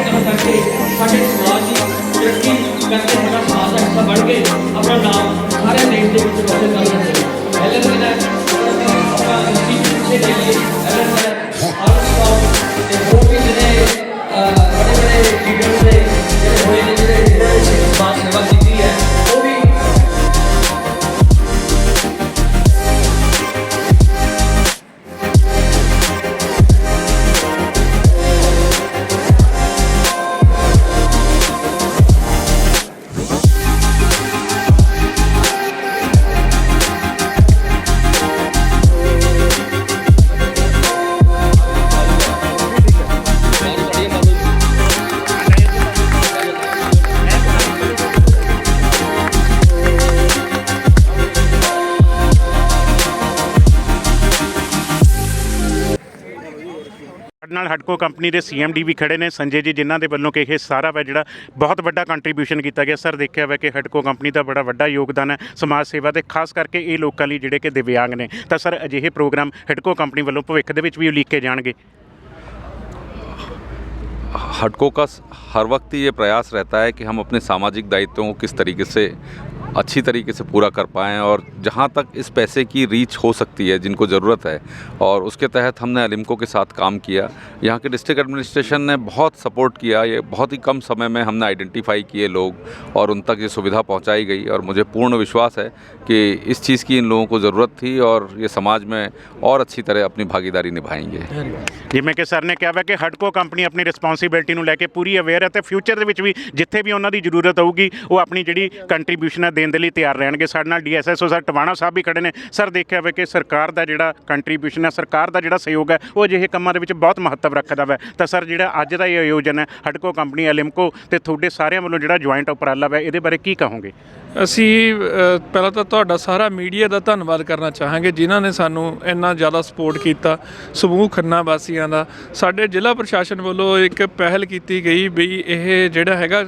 ਸਾਰੇ ਕੰਮ ਕਰਕੇ ਸਾਡੇ ਸਮਾਜ ਦੀ ਤਰੱਕੀ ਕਰਕੇ ਸਾਡਾ ਸਮਾਜ ਦਾ ਹਿੱਸਾ ਬਣ ਕੇ ਆਪਣਾ ਨਾਮ ਸਾਰੇ ਦੇਸ਼ ਦੇ ਵਿੱਚ ਰੋਸ਼ਨ ਕਰ ਸਕਦੇ ਹਾਂ ਐਲਐਨ ਮੇਰਾ ਆਪਣਾ ਇੰਸਟੀਟਿਊਟ ਸੇ ਦੇ ਲਈ ਐਲਐਨ ਸਾਡੇ ਨਾਲ ਹਡਕੋ ਕੰਪਨੀ ਦੇ ਸੀਐਮਡੀ ਵੀ ਖੜੇ ਨੇ ਸੰਜੇ ਜੀ ਜਿਨ੍ਹਾਂ ਦੇ ਵੱਲੋਂ ਕਿ ਇਹ ਸਾਰਾ ਵਾ ਜਿਹੜਾ ਬਹੁਤ ਵੱਡਾ ਕੰਟਰੀਬਿਊਸ਼ਨ ਕੀਤਾ ਗਿਆ ਸਰ ਦੇਖਿਆ ਵਾ ਕਿ ਹਡਕੋ ਕੰਪਨੀ ਦਾ ਬੜਾ ਵੱਡਾ ਯੋਗਦਾਨ ਹੈ ਸਮਾਜ ਸੇਵਾ ਤੇ ਖਾਸ ਕਰਕੇ ਇਹ ਲੋਕਾਂ ਲਈ ਜਿਹੜੇ ਕਿ ਦਿਵਿਆਂਗ ਨੇ ਤਾਂ ਸਰ ਅਜਿਹੇ ਪ੍ਰੋਗਰਾਮ ਹਡਕੋ ਕੰਪਨੀ ਵੱਲੋਂ ਭਵਿੱਖ ਦੇ ਵਿੱਚ ਵੀ ਉਲੀਕੇ ਜਾਣਗੇ हडको का हर वक्त ही ये प्रयास रहता है कि हम अपने सामाजिक दायित्वों को किस तरीके से अच्छी तरीके से पूरा कर पाएँ और जहाँ तक इस पैसे की रीच हो सकती है जिनको ज़रूरत है और उसके तहत हमने अलिमको के साथ काम किया यहाँ के डिस्ट्रिक्ट एडमिनिस्ट्रेशन ने बहुत सपोर्ट किया ये बहुत ही कम समय में हमने आइडेंटिफाई किए लोग और उन तक ये सुविधा पहुँचाई गई और मुझे पूर्ण विश्वास है कि इस चीज़ की इन लोगों को ज़रूरत थी और ये समाज में और अच्छी तरह अपनी भागीदारी निभाएंगे ਜਿਵੇਂ ਕਿ ਸਰ ਨੇ ਕਿਹਾ ਵਾ ਕਿ ਹਡਕੋ ਕੰਪਨੀ ਆਪਣੀ ਰਿਸਪੌਂਸਿਬਿਲਟੀ ਨੂੰ ਲੈ ਕੇ ਪੂਰੀ ਅਵੇਅਰ ਹੈ ਤੇ ਫਿਊਚਰ ਦੇ ਵਿੱਚ ਵੀ ਜਿੱਥੇ ਵੀ ਉਹਨਾਂ ਦੀ ਜ਼ਰੂਰਤ ਹੋਊਗੀ ਉਹ ਆਪਣੀ ਜਿਹੜੀ ਕੰਟਰੀਬਿਊਸ਼ਨ ਹੈ ਦੇਣ ਦੇ ਲਈ ਤਿਆਰ ਰਹਿਣਗੇ। ਸਾਡੇ ਨਾਲ ਡੀਐਸਐਸਓ ਸਰ ਟਵਾਣਾ ਸਾਹਿਬ ਵੀ ਖੜੇ ਨੇ। ਸਰ, ਦੇਖਿਆ ਹੋਵੇ ਕਿ ਸਰਕਾਰ ਦਾ ਜਿਹੜਾ ਕੰਟਰੀਬਿਊਸ਼ਨ ਹੈ, ਸਰਕਾਰ ਦਾ ਜਿਹੜਾ ਸਹਿਯੋਗ ਹੈ, ਉਹ ਅਜਿਹੇ ਕੰਮਾਂ ਦੇ ਵਿੱਚ ਬਹੁਤ ਮਹੱਤਵ ਰੱਖਦਾ ਵਾ। ਤਾਂ ਸਰ, ਜਿਹੜਾ ਅੱਜ ਦਾ ਇਹ ਆਯੋਜਨ ਹੈ, ਹਟਕੋ ਕੰਪਨੀ ਐਲਿਮਕੋ ਤੇ ਤੁਹਾਡੇ ਸਾਰਿਆਂ ਵੱਲੋਂ ਜਿਹੜਾ ਜੁਆਇੰਟ ਉਪਰਾਲਾ ਵਾ, ਇਹਦੇ ਬਾਰੇ ਕੀ ਕਹੋਗੇ? ਅਸੀਂ ਪਹਿਲਾਂ ਤਾਂ ਤੁਹਾਡਾ ਸਾਰਾ ਮੀਡੀਆ ਦਾ ਧੰਨਵਾਦ ਕਰਨਾ ਚਾਹਾਂਗੇ, ਜਿਨ੍ਹਾਂ ਨੇ ਸਾਨੂੰ ਇੰਨਾ ਜ਼ਿਆਦਾ ਸਪੋਰਟ ਕੀਤਾ, ਸਮੂਹ ਖੰਨਾ ਵਾਸੀਆਂ ਦਾ। ਸਾਡੇ ਜ਼ਿਲ੍ਹਾ ਪ੍ਰਸ਼ਾਸਨ ਵੱਲੋਂ ਇੱਕ ਪਹਿਲ ਕੀਤੀ ਗਈ ਵੀ ਇਹ ਜਿਹੜਾ ਹੈਗਾ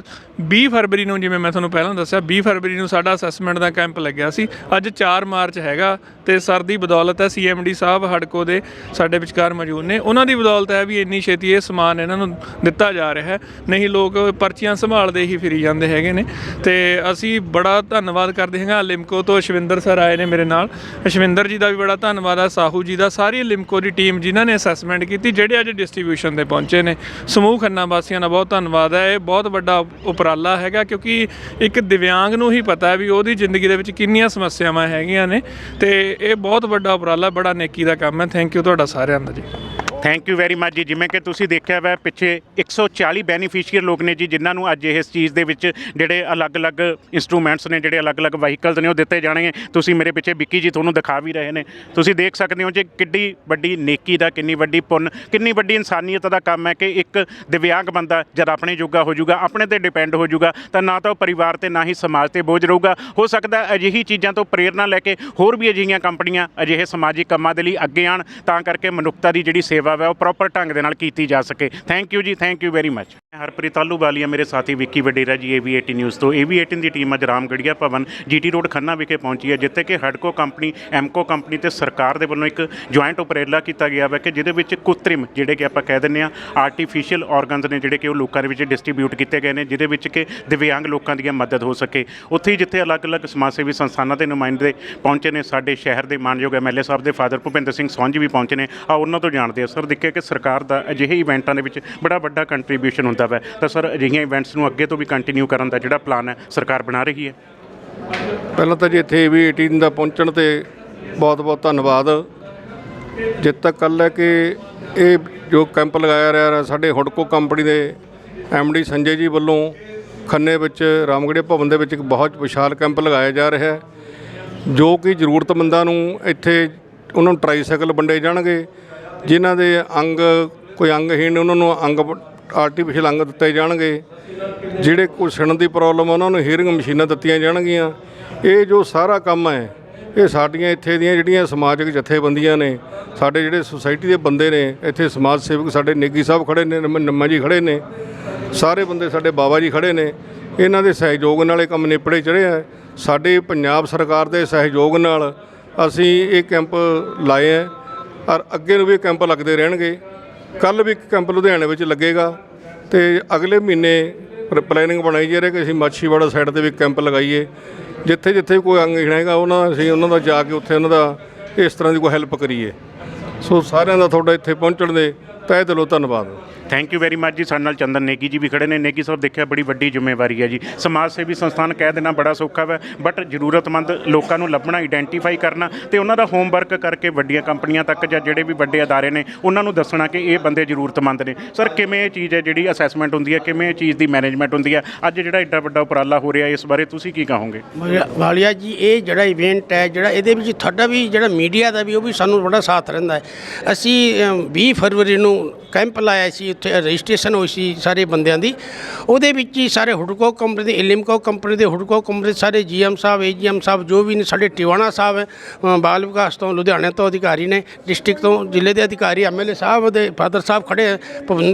20 ਫਰਵਰੀ ਨੂੰ, ਜਿਵੇਂ ਮੈਂ ਤੁਹਾਨੂੰ ਪਹਿਲਾਂ ਦੱਸਿਆ 20 ਫਰਵਰੀ ਨੂੰ ਸਾਡਾ ਅਸੈਸਮੈਂਟ ਦਾ ਕੈਂਪ ਲੱਗਿਆ ਸੀ। ਅੱਜ 4 ਮਾਰਚ ਹੈਗਾ ਤੇ ਸਰ ਦੀ ਬਦੌਲਤ ਹੈ ਸੀਐਮਡੀ ਸਾਹਿਬ ਹੜਕੋ ਦੇ ਸਾਡੇ ਵਿਚਕਾਰ ਮੌਜੂਦ ਨੇ। ਉਹਨਾਂ ਦੀ ਬਦੌਲਤ ਹੈ ਵੀ ਇੰਨੀ ਛੇਤੀ ਇਹ ਸਮਾਨ ਇਹਨਾਂ ਨੂੰ ਦਿੱਤਾ ਜਾ ਰਿਹਾ ਹੈ। ਨਹੀਂ, ਲੋਕ ਪਰਚੀਆਂ ਸੰਭਾਲਦੇ ਹੀ ਫਿਰੀ ਜਾਂਦੇ ਹੈਗੇ ਨੇ। ਤੇ ਅਸੀਂ ਬੜਾ ਧੰਨਵਾਦ ਕਰਦੇ ਹਾਂ ਲਿਮਕੋ ਤੋਂ ਅਸ਼ਵਿੰਦਰ ਸਰ ਆਏ ਨੇ ਮੇਰੇ ਨਾਲ। ਅਸ਼ਵਿੰਦਰ ਜੀ ਦਾ ਵੀ ਬੜਾ ਧੰਨਵਾਦ ਹੈ ਸਾਹੂ ਜੀ ਦਾ। ਸਾਰੀ ਲਿਮਕੋ ਦੀ ਟੀਮ ਜਿਨ੍ਹਾਂ ਨੇ ਅਸੈਸਮੈਂਟ ਕੀਤੀ, ਜਿਹੜੇ ਅੱਜ ਡਿਸਟ੍ਰੀਬਿਊਸ਼ਨ ਤੇ ਪਹੁੰਚੇ ਨੇ। ਸਮੂਹ ਖੰਨਾ ਵਾਸੀਆਂ ਦਾ ਬਹੁਤ ਧੰਨਵਾਦ ਹੈ। ਇਹ ਬਹੁਤ ਵੱਡਾ ਉਪਰਾਲਾ ਹੈਗਾ ਕਿਉਂਕਿ ਇੱਕ ਦਿਵਿਆਂਗ ਨੂੰ ਹੀ ਪਤਾ ਹੈ ਵੀ ਉਹਦੀ ਜ਼ਿੰਦਗੀ ਦੇ ਵਿੱਚ ਕਿੰਨੀਆਂ ਸਮੱਸਿਆਵਾਂ ਹੈਗੀਆਂ ਨੇ ਤੇ ਇਹ ਬਹੁਤ ਵੱਡਾ ਉਪਰਾਲਾ, ਬੜਾ ਨੇਕੀ ਦਾ ਕੰਮ ਹੈ। ਥੈਂਕ ਯੂ ਤੁਹਾਡਾ ਸਾਰਿਆਂ ਦਾ ਜੀ। ਥੈਂਕ ਯੂ ਵੈਰੀ ਮੱਚ ਜੀ। ਜਿਵੇਂ ਕਿ ਤੁਸੀਂ ਦੇਖਿਆ ਵਾ, ਪਿੱਛੇ 140 ਬੈਨੀਫੀਸ਼ੀਅਰ ਲੋਕ ਨੇ ਜੀ, ਜਿਨ੍ਹਾਂ ਨੂੰ ਅੱਜ ਇਸ ਚੀਜ਼ ਦੇ ਵਿੱਚ ਜਿਹੜੇ ਅਲੱਗ-ਅਲੱਗ ਇਨਸਟਰੂਮੈਂਟਸ ਨੇ, ਜਿਹੜੇ ਅਲੱਗ-ਅਲੱਗ ਵਹੀਕਲਸ ਨੇ, ਉਹ ਦਿੱਤੇ ਜਾਣਗੇ। ਤੁਸੀਂ ਮੇਰੇ ਪਿੱਛੇ ਵਿੱਕੀ ਜੀ ਤੁਹਾਨੂੰ ਦਿਖਾ ਵੀ ਰਹੇ ਨੇ। ਤੁਸੀਂ ਦੇਖ ਸਕਦੇ ਹੋ ਜੀ, ਕਿੱਡੀ ਵੱਡੀ ਨੇਕੀ ਦਾ, ਕਿੰਨੀ ਵੱਡੀ ਪੁੰਨ, ਕਿੰਨੀ ਵੱਡੀ ਇਨਸਾਨੀਅਤ ਦਾ ਕੰਮ ਹੈ ਕਿ ਇੱਕ ਦਿਵਿਆਂਗ ਬੰਦਾ ਜਦ ਆਪਣੇ ਜੋਗਾ ਹੋ ਜਾਊਗਾ, ਆਪਣੇ ਤੇ ਡਿਪੈਂਡ ਹੋ ਜਾਊਗਾ, ਤਾਂ ਨਾ ਤਾਂ ਉਹ ਪਰਿਵਾਰ ਤੇ, ਨਾ ਹੀ ਸਮਾਜ ਤੇ ਬੋਝ ਰਹੂਗਾ। ਹੋ ਸਕਦਾ ਅਜਿਹੀ ਚੀਜ਼ਾਂ ਤੋਂ ਪ੍ਰੇਰਣਾ ਲੈ ਕੇ ਹੋਰ ਵੀ ਅਜਿਹੀਆਂ ਕੰਪਨੀਆਂ ਅਜਿਹੇ ਸਮਾਜਿਕ ਕੰਮਾਂ ਦੇ ਲਈ ਅੱਗੇ ਆਣ ਤਾਂ ਕਰਕੇ ਮਨੁੱਖਤਾ ਦੀ ਜਿਹੜੀ ਸੇਵਾ ਹੈ, ਉਹ ਪ੍ਰੋਪਰ ਢੰਗ ਦੇ ਨਾਲ ਕੀਤੀ ਜਾ ਸਕੇ। ਥੈਂਕ ਯੂ ਜੀ thank you very much Harpreet Ahluwalia ਮੇਰੇ ਸਾਥੀ ਵਿੱਕੀ ਵਡੇਰਾ ਜੀ ਏਵੀ18 ਨਿਊਜ਼ ਤੋਂ। ਏਵੀ18 ਦੀ ਟੀਮ ਅੱਜ ਰਾਮਗੜੀਆ ਭਵਨ ਜੀਟੀ ਰੋਡ ਖੰਨਾ ਵਿਖੇ ਪਹੁੰਚੀ ਹੈ, ਜਿੱਥੇ ਕਿ ਹੜਕੋ ਕੰਪਨੀ ਐਮਕੋ ਕੰਪਨੀ ਤੇ ਸਰਕਾਰ ਦੇ ਵੱਲੋਂ ਇੱਕ ਜੁਆਇੰਟ ਉਪਰੇਲਾ ਕੀਤਾ ਗਿਆ ਹੈ ਕਿ ਜਿਹਦੇ ਵਿੱਚ ਕੁਤਰਿਮ ਜਿਹੜੇ ਕਿ ਆਪਾਂ ਕਹਿ ਦਿੰਦੇ ਆ ਆਰਟੀਫੀਸ਼ੀਅਲ ਆਰਗਨਸ ਨੇ ਜਿਹੜੇ ਕਿ ਉਹ ਲੋਕਾਂ ਦੇ ਵਿੱਚ ਡਿਸਟ੍ਰੀਬਿਊਟ ਕੀਤੇ ਗਏ ਨੇ, ਜਿਹਦੇ ਵਿੱਚ ਕਿ ਦਿਵਿਆਂਗ ਲੋਕਾਂ ਦੀ ਮਦਦ ਹੋ ਸਕੇ। ਉੱਥੇ ਹੀ ਜਿੱਥੇ ਅਲੱਗ-ਅਲੱਗ ਸਮਾਜ ਸੇਵੀ ਸੰਸਥਾਨਾਂ ਦੇ ਨੁਮਾਇੰਦੇ ਪਹੁੰਚੇ ਨੇ, ਸਾਡੇ ਸ਼ਹਿਰ ਦੇ ਮਾਨਯੋਗ ਐਮਐਲਏ ਸਾਹਿਬ ਦੇ ਫਾਦਰ ਭੁਪਿੰਦਰ ਸਿੰਘ ਸੌਂਝ ਵੀ ਪਹੁੰਚੇ ਨੇ। ਆ ਉਹਨਾਂ ਤੋਂ ਜਾਣਦੇ ਆ ਸਰ, ਦੇਖਿਆ ਕਿ ਸਰਕਾਰ ਦਾ ਅਜਿਹੇ ਇਵੈਂਟਾਂ ਦੇ ਵਿੱਚ ਬੜਾ ਵੱਡਾ ਕੰਟਰੀਬਿਊਸ਼ਨ ਹੁੰਦਾ ਵੈ। ਤਾਂ ਸਰ, ਅਜਿਹੀਆਂ ਇਵੈਂਟਸ ਨੂੰ ਅੱਗੇ ਤੋਂ ਵੀ ਕੰਟੀਨਿਊ ਕਰਨ ਦਾ ਜਿਹੜਾ ਪਲਾਨ ਹੈ, ਸਰਕਾਰ ਬਣਾ ਰਹੀ ਹੈ? ਪਹਿਲਾਂ ਤਾਂ ਜੀ ਇੱਥੇ ਵੀ 18 ਦਾ ਪਹੁੰਚਣ ਤੇ ਬਹੁਤ ਬਹੁਤ ਧੰਨਵਾਦ। ਜਿੱਤ ਤੱਕ ਕੱਲ ਹੈ ਕਿ ਇਹ ਜੋ ਕੈਂਪ ਲਗਾਇਆ ਰਿਹਾ ਸਾਡੇ ਹੁਡਕੋ ਕੰਪਨੀ ਦੇ ਡੀ ਸੰਜੇ ਜੀ ਵੱਲੋਂ ਖੰਨੇ ਵਿੱਚ ਰਾਮਗੜ੍ਹੇ ਭਵਨ ਦੇ ਵਿੱਚ ਇੱਕ ਬਹੁਤ ਵਿਸ਼ਾਲ ਕੈਂਪ ਲਗਾਇਆ ਜਾ ਰਿਹਾ ਹੈ, ਜੋ ਕਿ ਜ਼ਰੂਰਤਮੰਦਾਂ ਨੂੰ ਇੱਥੇ ਉਹਨਾਂ ਨੂੰ ਟਰਾਈਸਾਈਕਲ ਵੰਡੇ ਜਾਣਗੇ, ਜਿਨ੍ਹਾਂ ਦੇ ਅੰਗ ਕੋਈ ਅੰਗਹੀਣ, ਉਹਨਾਂ ਨੂੰ ਅੰਗ ਆਰਟੀਫੀਸ਼ੀਅਲ ਅੰਗ ਦਿੱਤੇ ਜਾਣਗੇ, ਜਿਹੜੇ ਕੋਈ ਸੁਣਨ ਦੀ ਪ੍ਰੋਬਲਮ ਆ, ਉਹਨਾਂ ਨੂੰ ਹੀਅਰਿੰਗ ਮਸ਼ੀਨਾਂ ਦਿੱਤੀਆਂ ਜਾਣਗੀਆਂ। ਇਹ ਜੋ ਸਾਰਾ ਕੰਮ ਹੈ, ਇਹ ਸਾਡੀਆਂ ਇੱਥੇ ਦੀਆਂ ਜਿਹੜੀਆਂ ਸਮਾਜਿਕ ਜਥੇਬੰਦੀਆਂ ਨੇ, ਸਾਡੇ ਜਿਹੜੇ ਸੁਸਾਇਟੀ ਦੇ ਬੰਦੇ ਨੇ, ਇੱਥੇ ਸਮਾਜ ਸੇਵਕ ਸਾਡੇ ਨੇਗੀ ਸਾਹਿਬ ਖੜੇ ਨੇ, ਨਮ- ਨੰਮਾ ਜੀ ਖੜੇ ਨੇ, ਸਾਰੇ ਬੰਦੇ ਸਾਡੇ ਬਾਬਾ ਜੀ ਖੜੇ ਨੇ, ਇਹਨਾਂ ਦੇ ਸਹਿਯੋਗ ਨਾਲ ਇਹ ਕੰਮ ਨਿਪੜੇ ਚੜ੍ਹਿਆ ਹੈ ਸਾਡੇ ਪੰਜਾਬ ਸਰਕਾਰ ਦੇ ਸਹਿਯੋਗ ਨਾਲ ਅਸੀਂ ਇਹ ਕੈਂਪ ਲਾਏ ਹੈ ਔਰ ਅੱਗੇ ਨੂੰ ਵੀ ਇਹ ਕੈਂਪ ਲੱਗਦੇ ਰਹਿਣਗੇ। ਕੱਲ ਵੀ ਇੱਕ ਕੈਂਪ ਲੁਧਿਆਣੇ ਵਿੱਚ ਲੱਗੇਗਾ ਤੇ ਅਗਲੇ ਮਹੀਨੇ ਪਲੈਨਿੰਗ ਬਣਾਈ ਜਾ ਰਹੀ ਕਿ ਅਸੀਂ ਮਾਛੀਵਾੜਾ ਸਾਈਡ ਤੇ ਵੀ ਕੈਂਪ ਲਗਾਈਏ। ਜਿੱਥੇ ਜਿੱਥੇ ਕੋਈ ਅੰਗਹੀਣ ਹੈਗਾ, ਉਹਨਾਂ ਅਸੀਂ ਉਹਨਾਂ ਦਾ ਜਾ ਕੇ ਉੱਥੇ ਉਹਨਾਂ ਦਾ ਇਸ ਤਰ੍ਹਾਂ ਦੀ ਕੋਈ ਹੈਲਪ ਕਰੀਏ। ਸੋ ਸਾਰਿਆਂ ਦਾ ਤੁਹਾਡਾ ਇੱਥੇ ਪਹੁੰਚਣ ਦੇ ਤਹਿ ਦਿਲੋਂ ਧੰਨਵਾਦ। ਥੈਂਕ ਯੂ ਵੈਰੀ ਮੱਚ ਜੀ। ਸਾਡੇ ਨਾਲ ਚੰਦਨ ਨੇਗੀ ਜੀ ਵੀ ਖੜੇ ਨੇ। ਨੇਗੀ ਸਾਹਿਬ ਦੇਖਿਆ ਬੜੀ ਵੱਡੀ ਜ਼ਿੰਮੇਵਾਰੀ ਹੈ ਜੀ। ਸਮਾਜ ਸੇਵੀ ਸੰਸਥਾਨ ਕਹਿ ਦੇਣਾ ਬੜਾ ਸੌਖਾ ਵਾ ਬਟ ਜ਼ਰੂਰਤਮੰਦ ਲੋਕਾਂ ਨੂੰ ਲੱਭਣਾ ਆਈਡੈਂਟੀਫਾਈ ਕਰਨਾ ਤੇ ਉਹਨਾਂ ਦਾ ਹੋਮਵਰਕ ਕਰਕੇ ਵੱਡੀਆਂ ਕੰਪਨੀਆਂ ਤੱਕ ਜਾਂ ਜਿਹੜੇ ਵੀ ਵੱਡੇ ਅਦਾਰੇ ਨੇ ਉਹਨਾਂ ਨੂੰ ਦੱਸਣਾ ਕਿ ਇਹ ਬੰਦੇ ਜ਼ਰੂਰਤਮੰਦ ਨੇ। ਸਰ ਕਿਵੇਂ ਇਹ ਚੀਜ਼ ਹੈ ਜਿਹੜੀ ਅਸੈਸਮੈਂਟ ਹੁੰਦੀ ਹੈ? ਕਿਵੇਂ ਇਹ ਚੀਜ਼ ਦੀ ਮੈਨੇਜਮੈਂਟ ਹੁੰਦੀ ਹੈ? ਅੱਜ ਜਿਹੜਾ ਐਡਾ ਵੱਡਾ ਉਪਰਾਲਾ ਹੋ ਰਿਹਾ ਇਸ ਬਾਰੇ ਤੁਸੀਂ ਕੀ ਕਹੋਗੇ? ਵਾਲੀਆ- ਜੀ ਇਹ ਜਿਹੜਾ ਇਵੈਂਟ ਹੈ ਜਿਹੜਾ ਇਹਦੇ ਵਿੱਚ ਤੁਹਾਡਾ ਵੀ ਜਿਹੜਾ ਮੀਡੀਆ ਦਾ ਵੀ ਉਹ ਵੀ ਸਾਨੂੰ ਬੜਾ ਸਾਥ ਰਹਿੰਦਾ ਹੈ। ਅਸੀਂ ਅਮ, 20 ਫਰਵਰੀ ਨੂੰ ਕੈਂਪ ਲਾਇਆ ਸੀ ਉੱਥੇ ਰਜਿਸਟ੍ਰੇਸ਼ਨ ਹੋਈ ਸੀ ਸਾਰੇ ਬੰਦਿਆਂ ਦੀ। ਉਹਦੇ ਵਿੱਚ ਹੀ ਸਾਰੇ ਹੁਡਕੋ ਕੰਪਨੀ ਦੇ ਇਲਿਮਕੋ ਕੰਪਨੀ ਦੇ ਹੁਡਕੋ ਕੰਪਨੀ ਦੇ ਸਾਰੇ ਜੀਐਮ ਸਾਹਿਬ ਏਜੀਐਮ ਸਾਹਿਬ ਜੋ ਵੀ ਨੇ ਸਾਡੇ ਟਿਵਾਣਾ ਸਾਹਿਬ ਹੈ, ਬਾਲ ਵਿਕਾਸ ਤੋਂ ਲੁਧਿਆਣੇ ਤੋਂ ਅਧਿਕਾਰੀ ਨੇ ਡਿਸਟ੍ਰਿਕਟ ਤੋਂ ਜ਼ਿਲ੍ਹੇ ਦੇ ਅਧਿਕਾਰੀ ਐਮਐਲਏ ਸਾਹਿਬ ਦੇ ਫਾਦਰ ਸਾਹਿਬ ਖੜੇ ਹੈ,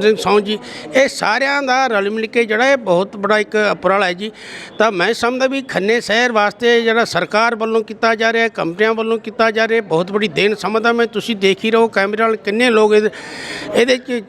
ਸਿੰਘ ਸੌਂ ਜੀ। ਇਹ ਸਾਰਿਆਂ ਦਾ ਰਲ ਮਿਲ ਕੇ ਜਿਹੜਾ ਇਹ ਬਹੁਤ ਬੜਾ ਇੱਕ ਉਪਰਾਲਾ ਹੈ ਜੀ। ਤਾਂ ਮੈਂ ਸਮਝਦਾ ਵੀ ਖੰਨੇ ਸ਼ਹਿਰ ਵਾਸਤੇ ਜਿਹੜਾ ਸਰਕਾਰ ਵੱਲੋਂ ਕੀਤਾ ਜਾ ਰਿਹਾ ਕੰਪਨੀਆਂ ਵੱਲੋਂ ਕੀਤਾ ਜਾ ਰਿਹਾ ਬਹੁਤ ਬੜੀ ਦੇਣ ਸਮਝਦਾ ਮੈਂ ਤੁਸੀਂ ਦੇਖ ਹੀ ਰਹੋ ਕੈਮਰੇ ਨਾਲ ਕਿੰਨੇ ਲੋਕ ਇਹਦੇ ਇਹਦੇ 'ਚ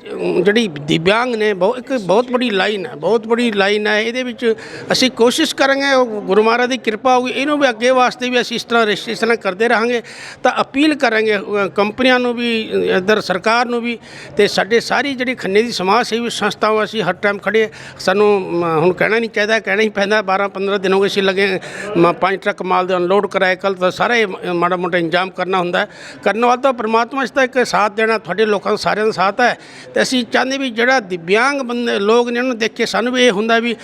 ਜਿਹੜੀ ਦਿਵਿਆਂਗ ਨੇ ਬਹੁਤ ਇੱਕ ਬਹੁਤ ਬੜੀ ਲਾਈਨ ਹੈ ਬਹੁਤ ਬੜੀ ਲਾਈਨ ਹੈ ਇਹਦੇ ਵਿੱਚ ਅਸੀਂ ਕੋਸ਼ਿਸ਼ ਕਰਾਂਗੇ ਉਹ ਗੁਰੂ ਮਹਾਰਾਜ ਦੀ ਕਿਰਪਾ ਹੋਊਗੀ ਇਹਨੂੰ ਵੀ ਅੱਗੇ ਵਾਸਤੇ ਵੀ ਅਸੀਂ ਇਸ ਤਰ੍ਹਾਂ ਰਜਿਸਟ੍ਰੇਸ਼ਨ ਕਰਦੇ ਰਹਾਂਗੇ ਤਾਂ ਅਪੀਲ ਕਰਾਂਗੇ ਕੰਪਨੀਆਂ ਨੂੰ ਵੀ ਅ, ਇੱਧਰ ਸਰਕਾਰ ਨੂੰ ਵੀ ਤੇ ਸਾਡੇ ਸਾਰੀ ਜਿਹੜੀ ਖੰਨੇ ਦੀ ਸਮਾਜ ਸੇਵੀ ਸੰਸਥਾਵਾਂ ਅਸੀਂ ਹਰ ਟਾਈਮ ਖੜੇ ਸਾਨੂੰ ਹੁਣ ਕਹਿਣਾ ਨਹੀਂ ਚਾਹੀਦਾ ਕਹਿਣਾ ਹੀ ਪੈਂਦਾ 12 15 ਦਿਨ ਹੋ ਗਏ ਸੀ ਲੱਗੇ ਮ, ਪੰਜ ਟਰੱਕ ਮਾਲ ਦੇ ਅਨਲੋਡ ਕਰਾਏ ਕੱਲ ਤਾਂ ਸਾਰਾ ਮਾੜਾ ਮੋਟਾ ਇੰਜਾਮ ਕਰਨਾ ਹੁੰਦਾ ਕਰਨ ਵਾਲਾ ਤਾਂ ਪ੍ਰਮਾਤਮਾ ਇਸ ਦਾ ਇੱਕ ਸਾਥ ਦੇਣਾ ਤੁਹਾਡੇ ਲੋਕਾਂ ਦਾ ਸਾਰਿਆਂ ਦਾ ਸਾਥ ਹੈ। ਤੇ ਅਸੀਂ ਚਾਹੁੰਦੇ ਵੀ ਜਿਹੜਾ ਦਿਵਿਆਂਗ ਬੰਦੇ ਲੋਕ ਨੇ ਉਹਨੂੰ ਦੇਖ ਕੇ ਸਾਨੂੰ ਵੀ ਇਹ ਹੁੰਦਾ ਵੀ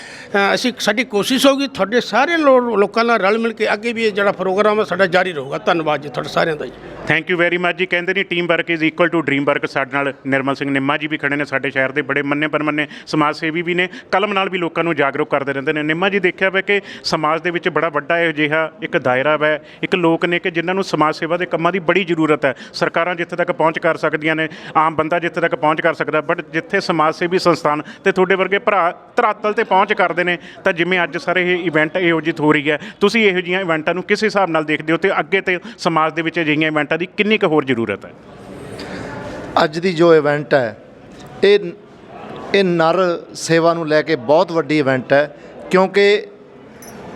ਅਸੀਂ ਸਾਡੀ ਕੋਸ਼ਿਸ਼ ਹੋਊਗੀ ਤੁਹਾਡੇ ਸਾਰੇ ਲੋ- ਲੋਕਾਂ ਨਾਲ ਰਲ ਮਿਲ ਕੇ ਅੱਗੇ ਵੀ ਇਹ ਜਿਹੜਾ ਪ੍ਰੋਗਰਾਮ ਹੈ ਸਾਡਾ ਜਾਰੀ ਰਹੂਗਾ। ਧੰਨਵਾਦ ਜੀ ਤੁਹਾਡੇ ਸਾਰਿਆਂ ਦਾ ਜੀ। ਥੈਂਕ ਯੂ ਵੈਰੀ ਮੱਚ ਜੀ। ਕਹਿੰਦੇ ਨੇ team work is equal to dream work ਸਾਡੇ ਨਾਲ ਨਿਰਮਲ ਸਿੰਘ ਨਿੰਮਾ ਜੀ ਵੀ ਖੜੇ ਨੇ। ਸਾਡੇ ਸ਼ਹਿਰ ਦੇ ਬੜੇ ਮੰਨੇ ਪਰਮੰਨੇ ਸਮਾਜ ਸੇਵੀ ਵੀ ਨੇ। ਕਲਮ ਨਾਲ ਵੀ ਲੋਕਾਂ ਨੂੰ ਜਾਗਰੂਕ ਕਰਦੇ ਰਹਿੰਦੇ ਨੇ। ਨਿੰਮਾ ਜੀ ਦੇਖਿਆ ਵਾ ਕਿ ਸਮਾਜ ਦੇ ਵਿੱਚ ਬੜਾ ਵੱਡਾ ਇਹੋ ਜਿਹਾ ਇੱਕ ਦਾਇਰਾ ਵਾ। ਇੱਕ ਲੋਕ ਨੇ ਕਿ ਜਿਨ੍ਹਾਂ ਨੂੰ ਸਮਾਜ ਸੇਵਾ ਦੇ ਕੰਮਾਂ ਦੀ ਬੜੀ ਜ਼ਰੂਰਤ ਹੈ। ਸਰਕਾਰਾਂ ਜਿੱਥੇ ਤੱਕ ਪਹੁੰਚ ਕਰ ਸਕਦੀਆਂ ਨੇ, ਆਮ ਬੰਦਾ ਜਿੱਥੇ ਤੱਕ ਪਹੁੰਚ ਕਰ ਸਕਦਾ। ਬਟ ਜਿੱਥੇ ਸਮਾਜ ਸੇਵੀ ਸੰਸਥਾਨ ਤੇ ਤੁਹਾਡੇ ਵਰਗੇ ਭਰਾ ਧਰਾਤਲ ਤੇ ਪਹੁੰਚ ਕਰਦੇ ਨੇ, ਤਾਂ ਜਿਵੇਂ ਅੱਜ ਸਾਰੇ ਇਹ ਇਵੈਂਟ ਆਯੋਜਿਤ ਹੋ ਰਹੀ ਹੈ। ਤੁਸੀਂ ਇਹੋ ਜਿਹੀਆਂ ਇਵੈਂਟਾਂ ਨੂੰ ਕਿਸ ਹਿਸਾਬ ਨਾਲ ਦੇਖਦੇ ਹੋ ਤੇ ਅੱਗੇ ਤੇ ਸਮਾਜ ਦੇ ਵਿੱਚ ਅਜਿਹੀਆਂ ਇਵੈਂਟਾਂ ਦੀ ਕਿੰਨੀ ਕੁ ਹੋਰ ਜ਼ਰੂਰਤ ਹੈ? ਅੱਜ ਦੀ ਜੋ ਇਵੈਂਟ ਹੈ ਇਹ ਇਹ ਨਰ ਸੇਵਾ ਨੂੰ ਲੈ ਕੇ ਬਹੁਤ ਵੱਡੀ ਇਵੈਂਟ ਹੈ ਕਿਉਂਕਿ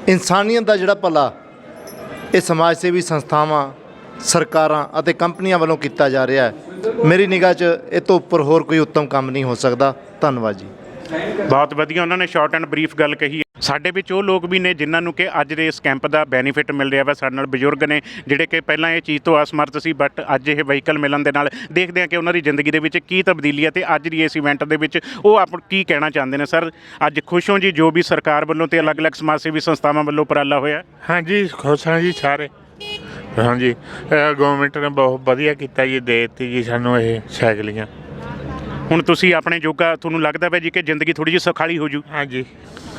ਇਨਸਾਨੀਅਤ ਦਾ ਜਿਹੜਾ ਭਲਾ ਇਹ ਸਮਾਜ ਸੇਵੀ ਸੰਸਥਾਵਾਂ ਸਰਕਾਰਾਂ ਅਤੇ ਕੰਪਨੀਆਂ ਵੱਲੋਂ ਕੀਤਾ ਜਾ ਰਿਹਾ ਹੈ। ਮੇਰੀ ਨਿਗਾਹ 'ਚ ਇਹ ਤੋਂ ਉੱਪਰ ਹੋਰ ਕੋਈ ਉੱਤਮ ਕੰਮ ਨਹੀਂ ਹੋ ਸਕਦਾ। ਧੰਨਵਾਦ ਜੀ। ਬਹੁਤ ਵਧੀਆ ਉਹਨਾਂ ਨੇ ਸ਼ਾਰਟ ਐਂਡ ਬਰੀਫ ਗੱਲ ਕਹੀ ਸਾਡੇ ਵਿੱਚ ਉਹ ਲੋਕ ਵੀ ਨੇ ਜਿਨ੍ਹਾਂ ਨੂੰ ਕਿ ਅੱਜ ਦੇ ਇਸ ਕੈਂਪ ਦਾ ਬੈਨੀਫਿਟ ਮਿਲ ਰਿਹਾ ਵਾ, ਸਾਡੇ ਨਾਲ ਬਜ਼ੁਰਗ ਨੇ, ਜਿਹੜੇ ਕਿ ਪਹਿਲਾਂ ਇਹ ਚੀਜ਼ ਤੋਂ ਅਸਮਰਥ ਸੀ ਬਟ ਅੱਜ ਇਹ ਵਹੀਕਲ ਮਿਲਣ ਦੇ ਨਾਲ ਦੇਖਦੇ ਆ ਕਿ ਉਹਨਾਂ ਦੀ ਜ਼ਿੰਦਗੀ ਦੇ ਵਿੱਚ ਕੀ ਤਬਦੀਲੀ ਹੈ ਤੇ ਅੱਜ ਦੀ ਇਸ ਇਵੈਂਟ ਦੇ ਵਿੱਚ ਉਹ ਆਪ ਕੀ ਕਹਿਣਾ ਚਾਹੁੰਦੇ ਨੇ। ਸਰ ਅੱਜ ਖੁਸ਼ ਹੋ ਜੀ ਜੋ ਵੀ ਸਰਕਾਰ ਵੱਲੋਂ ਤੇ ਅਲੱਗ-ਅਲੱਗ ਸਮਾਜ ਸੇਵੀ ਸੰਸਥਾਵਾਂ ਵੱਲੋਂ ਉਪਰਾਲਾ ਹੋਇਆ? ਹਾਂਜੀ, ਖੁਸ਼ ਹਾਂ ਜੀ ਸਾਰੇ। ਹਾਂਜੀ ਗਵਰਨਮੈਂਟ ਨੇ ਬਹੁਤ ਵਧੀਆ ਕੀਤਾ ਜੀ, ਦੇ ਦਿੱਤੀ ਜੀ ਸਾਨੂੰ ਇਹ ਸਾਈਕਲੀਆਂ। ਹੁਣ ਤੁਸੀਂ ਆਪਣੇ ਜੋਗਾ ਤੁਹਾਨੂੰ ਲੱਗਦਾ ਵਾ ਜੀ ਕਿ ਜ਼ਿੰਦਗੀ ਥੋੜੀ ਜਿਹੀ ਸੁਖਾਲੀ ਹੋ ਜੂ? ਹਾਂਜੀ।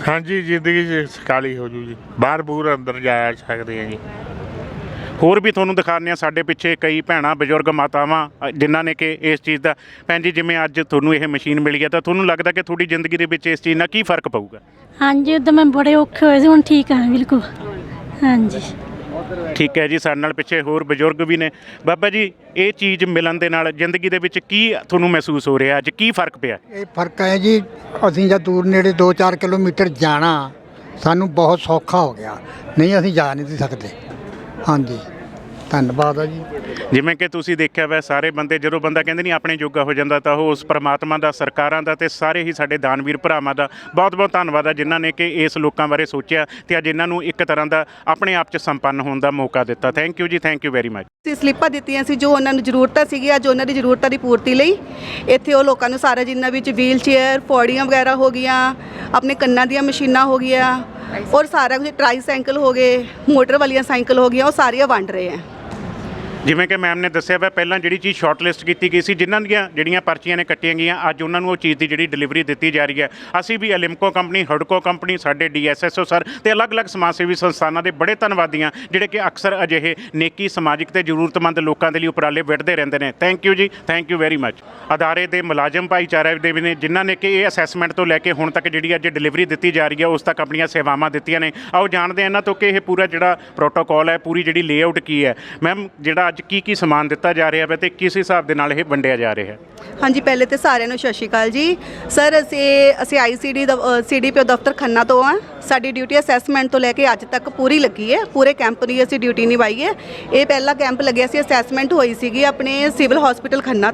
ਹਾਂਜੀ ਜ਼ਿੰਦਗੀ ਚ ਸਕਾਲੀ ਹੋ ਜੂ ਜੀ। ਬਾਹਰ ਬੂਰ ਅੰਦਰ ਜਾ ਸਕਦੇ ਆ ਜੀ। ਹੋਰ ਵੀ ਤੁਹਾਨੂੰ ਦਿਖਾਉਂਦੇ ਆ ਸਾਡੇ ਪਿੱਛੇ ਕਈ ਭੈਣਾਂ ਬਜ਼ੁਰਗ ਮਾਤਾਵਾਂ ਅ, ਜਿਨ੍ਹਾਂ ਨੇ ਕਿ ਇਸ ਚੀਜ਼ ਦਾ ਭੈਣ ਜੀ ਜਿਵੇਂ ਅੱਜ ਤੁਹਾਨੂੰ ਇਹ ਮਸ਼ੀਨ ਮਿਲੀ ਹੈ ਤਾਂ ਤੁਹਾਨੂੰ ਲੱਗਦਾ ਕਿ ਤੁਹਾਡੀ ਜ਼ਿੰਦਗੀ ਦੇ ਵਿੱਚ ਇਸ ਚੀਜ਼ ਨਾਲ ਕੀ ਫ਼ਰਕ ਪਊਗਾ? ਹਾਂਜੀ ਉਦੋਂ ਮੈਂ ਬੜੇ ਔਖੇ ਹੋਏ ਸੀ ਹੁਣ ਠੀਕ ਹਾਂ ਬਿਲਕੁਲ। ਹਾਂਜੀ। ਠੀਕ ਹੈ ਜੀ, ਸਾਡੇ ਨਾਲ ਪਿੱਛੇ ਹੋਰ ਬਜ਼ੁਰਗ ਵੀ ਨੇ। ਬਾਬਾ ਜੀ, ਇਹ ਚੀਜ਼ ਮਿਲਣ ਦੇ ਨਾਲ ਜ਼ਿੰਦਗੀ ਦੇ ਵਿੱਚ ਕੀ ਤੁਹਾਨੂੰ ਮਹਿਸੂਸ ਹੋ ਰਿਹਾ? ਅੱਜ ਕੀ ਫ਼ਰਕ ਪਿਆ? ਇਹ ਫ਼ਰਕ ਹੈ ਜੀ, ਅਸੀਂ ਜਾਂ ਦੂਰ ਨੇੜੇ 2-4 ਕਿਲੋਮੀਟਰ ਜਾਣਾ, ਸਾਨੂੰ ਬਹੁਤ ਸੌਖਾ ਹੋ ਗਿਆ। ਨਹੀਂ, ਅਸੀਂ ਜਾ ਨਹੀਂ ਸੀ ਸਕਦੇ। ਹਾਂਜੀ। ਧੰਨਵਾਦ ਆ ਜੀ। ਜਿਵੇਂ ਕਿ ਤੁਸੀਂ ਦੇਖਿਆ ਵੈ ਸਾਰੇ ਬੰਦੇ ਜਦੋਂ ਬੰਦਾ ਕਹਿੰਦੇ ਨਹੀਂ ਆਪਣੇ ਜੋਗਾ ਹੋ ਜਾਂਦਾ ਤਾਂ ਉਹ ਉਸ ਪ੍ਰਮਾਤਮਾ ਦਾ ਸਰਕਾਰਾਂ ਦਾ ਤੇ ਸਾਰੇ ਹੀ ਸਾਡੇ ਦਾਨਵੀਰ ਭਰਾਵਾਂ ਦਾ ਬਹੁਤ-ਬਹੁਤ ਧੰਨਵਾਦ ਆ ਜਿਨ੍ਹਾਂ ਨੇ ਕਿ ਇਸ ਲੋਕਾਂ ਬਾਰੇ ਸੋਚਿਆ ਤੇ ਅੱਜ ਇਹਨਾਂ ਨੂੰ ਇੱਕ ਤਰ੍ਹਾਂ ਦਾ ਆਪਣੇ ਆਪ 'ਚ ਸੰਪੰਨ ਹੋਣ ਦਾ ਮੌਕਾ ਦਿੱਤਾ। ਥੈਂਕ ਯੂ ਜੀ ਥੈਂਕ ਯੂ ਵੈਰੀ ਮਚ ਅਸੀਂ ਸਲਿੱਪਾਂ ਦਿੱਤੀਆਂ ਸੀ ਜੋ ਉਹਨਾਂ ਨੂੰ ਜ਼ਰੂਰਤਾਂ ਸੀਗੀਆਂ ਅੱਜ ਉਹਨਾਂ ਦੀ ਜ਼ਰੂਰਤਾਂ ਦੀ ਪੂਰਤੀ ਲਈ। ਇੱਥੇ ਉਹ ਲੋਕਾਂ ਨੂੰ ਸਾਰਾ ਜਿੰਨਾ ਵਿੱਚ ਵੀਲ ਚੇਅਰ ਪੌੜੀਆਂ ਵਗੈਰਾ ਹੋ ਗਈਆਂ ਆਪਣੇ ਕੰਨਾਂ ਦੀਆਂ ਮਸ਼ੀਨਾਂ ਹੋ ਗਈਆਂ ਔਰ ਸਾਰਾ ਕੁਝ ਟਰਾਈ ਸਾਈਕਲ ਹੋ ਗਏ ਮੋਟਰ ਵਾਲੀਆਂ ਸਾਈਕਲ ਹੋ ਗਈਆਂ ਉਹ ਸਾਰੀਆਂ ਵੰਡ ਰਹੇ ਆ। ਜਿਵੇਂ ਕਿ ਮੈਮ ਨੇ ਦੱਸਿਆ ਵਾ, ਪਹਿਲਾਂ ਜਿਹੜੀ ਚੀਜ਼ ਸ਼ਾਰਟ ਕੀਤੀ ਗਈ ਸੀ, ਜਿਨ੍ਹਾਂ ਦੀਆਂ ਜਿਹੜੀਆਂ ਪਰਚੀਆਂ ਨੇ ਕੱਟੀਆਂ ਗਈਆਂ, ਅੱਜ ਉਹਨਾਂ ਨੂੰ ਉਹ ਚੀਜ਼ ਦੀ ਜਿਹੜੀ ਡਿਲੀਵਰੀ ਦਿੱਤੀ ਜਾ ਰਹੀ ਹੈ। ਅਸੀਂ ਵੀ ਅਲਿਮਕੋ ਕੰਪਨੀ ਹਡਕੋ ਕੰਪਨੀ ਸਾਡੇ ਡੀਐਸਐਸਓ ਸਰ ਤੇ ਅਲੱਗ-ਅਲੱਗ ਸਮਾਜ ਸੇਵੀ ਸੰਸਥਾਨਾਂ ਦੇ ਬੜੇ ਧੰਨਵਾਦੀ ਹਾਂ, ਜਿਹੜੇ ਕਿ ਅਕਸਰ ਅਜਿਹੇ ਨੇਕੀ ਸਮਾਜਿਕ ਤੇ ਜ਼ਰੂਰਤਮੰਦ ਲੋਕਾਂ ਦੇ ਲਈ ਉਪਰਾਲੇ ਵਿੱਢਦੇ ਰਹਿੰਦੇ ਨੇ। ਥੈਂਕ ਯੂ ਜੀ ਥੈਂਕ ਯੂ ਵੈਰੀ ਮੱਚ ਅਦਾਰੇ ਦੇ ਮੁਲਾਜ਼ਮ ਭਾਈਚਾਰੇ ਦੇ ਵੀ ਨੇ, ਜਿਨ੍ਹਾਂ ਨੇ ਕਿ ਇਹ ਅਸੈਸਮੈਂਟ ਤੋਂ ਲੈ ਕੇ ਹੁਣ ਤੱਕ ਜਿਹੜੀ ਅੱਜ ਡਿਲੀਵਰੀ ਦਿੱਤੀ ਜਾ ਰਹੀ ਹੈ, ਉਸ ਤੱਕ ਆਪਣੀਆਂ ਸੇਵਾਵਾਂ ਦਿੱਤੀਆਂ ਨੇ। ਆਓ ਜਾਣਦੇ ਹਾਂ ਇਹਨਾਂ ਤੋਂ ਕਿ ਇਹ ਪੂਰਾ ਜਿਹੜਾ ਪ੍ਰੋਟੋਕਾਲ ਹੈ, ਪੂਰੀ ਜਿਹੜੀ ਲੇਆਊਟ ਕੀ ਹੈ। ਮੈਮ ਜਿਹੜਾ ਅੱਜ ਕੀ ਕੀ ਸਮਾਨ ਦਿੱਤਾ ਜਾ ਰਿਹਾ ਹੈ ਤੇ ਕਿਸ ਹਿਸਾਬ ਦੇ ਨਾਲ ਇਹ ਵੰਡਿਆ ਜਾ ਰਿਹਾ? ਹੈ ਹਾਂਜੀ, ਪਹਿਲੇ ਤੇ ਸਾਰਿਆਂ ਨੂੰ ਸਤਿ ਸ਼੍ਰੀ ਅਕਾਲ ਜੀ। ਸਰ ਅਸੀਂ ਅਸੀਂ ਆਈਸੀਡੀ ਸੀਡੀਪੀਓ ਦਫ਼ਤਰ ਖੰਨਾ ਤੋਂ ਆ। ਸਾਡੀ ਡਿਊਟੀ ਅਸੈਸਮੈਂਟ ਤੋਂ ਲੈ ਕੇ ਅੱਜ ਤੱਕ ਪੂਰੀ ਲੱਗੀ ਹੈ। ਪੂਰੇ ਕੈਂਪ ਦੀ ਅਸੀਂ ਡਿਊਟੀ ਨਿਭਾਈ ਹੈ। ਇਹ ਪਹਿਲਾ ਕੈਂਪ ਲੱਗਿਆ ਸੀ ਅਸੈਸਮੈਂਟ ਹੋਈ ਸੀਗੀ ਆਪਣੇ ਸਿਵਲ ਹਸਪੀਟਲ ਖੰਨਾ